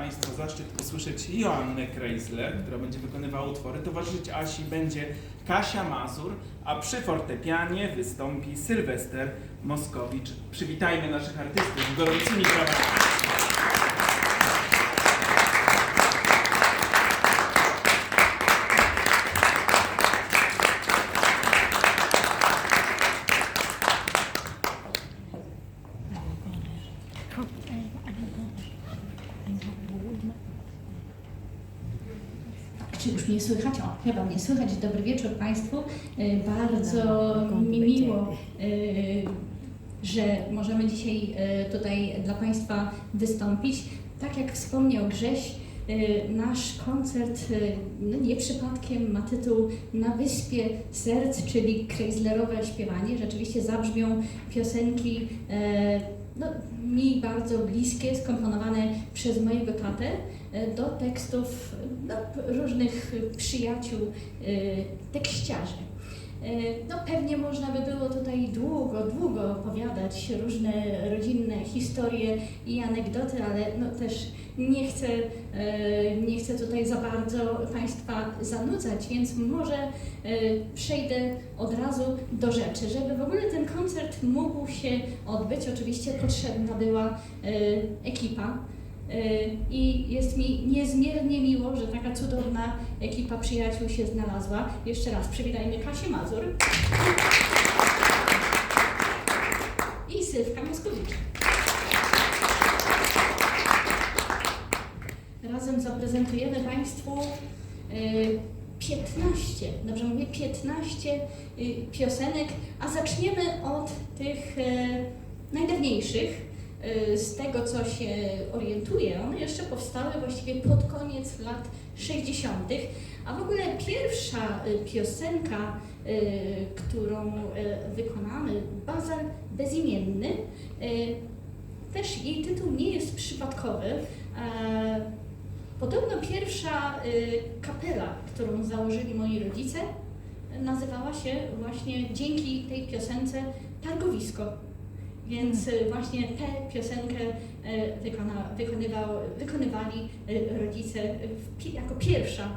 Państwa zaszczyt posłyszeć Joannę Kreisler, która będzie wykonywała utwory. Towarzyszyć Asi będzie Kasia Mazur, a przy fortepianie wystąpi Sylwester Moskowicz. Przywitajmy naszych artystów gorącymi brawami. Czy już mnie słychać? O, chyba mnie słychać. Dobry wieczór Państwu. E, Bardzo mi miło, e, że możemy dzisiaj e, tutaj dla Państwa wystąpić. Tak jak wspomniał Grześ, nasz koncert no nie przypadkiem ma tytuł Na Wyspie Serc, czyli Kreislerowe śpiewanie. Rzeczywiście zabrzmią piosenki no, mi bardzo bliskie, skomponowane przez mojego tatę e, do tekstów no, różnych przyjaciół e, tekściarzy. E, No pewnie można by było tutaj długo, długo opowiadać różne rodzinne historie i anegdoty, ale no też nie chcę, e, nie chcę tutaj za bardzo Państwa zanudzać, więc może e, przejdę od razu do rzeczy. Żeby w ogóle ten koncert mógł się odbyć, oczywiście potrzebna była ekipa. E, I jest mi niezmiernie miło, że taka cudowna ekipa przyjaciół się znalazła. Jeszcze raz przywitajmy Kasię Mazur i Sylwka Moskowicz. Razem zaprezentujemy Państwu y, 15, dobrze mówię, 15 y, piosenek, a zaczniemy od tych y, najdawniejszych. Y, Z tego, co się orientuję, one jeszcze powstały właściwie pod koniec lat 60., a w ogóle pierwsza y, piosenka, y, którą wykonamy, Bazar Bezimienny, też jej tytuł nie jest przypadkowy. E, Podobno pierwsza kapela, którą założyli moi rodzice, nazywała się właśnie dzięki tej piosence Targowisko. Więc y, właśnie tę piosenkę y, wykona, wykonywał, wykonywali y, rodzice jako pierwsza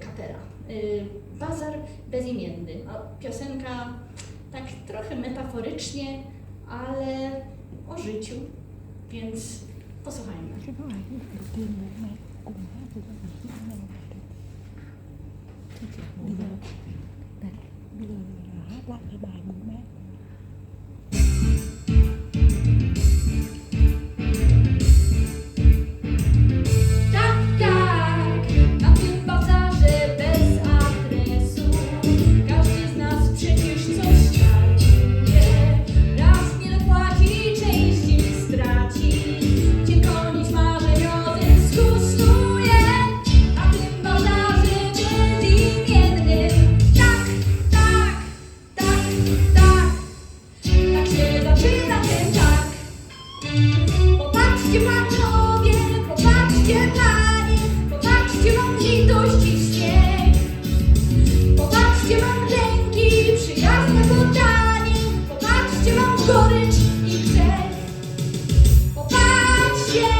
kapela. Bazar bezimienny. No, piosenka tak trochę metaforycznie, ale o życiu, więc posłuchajmy. giờ Yeah.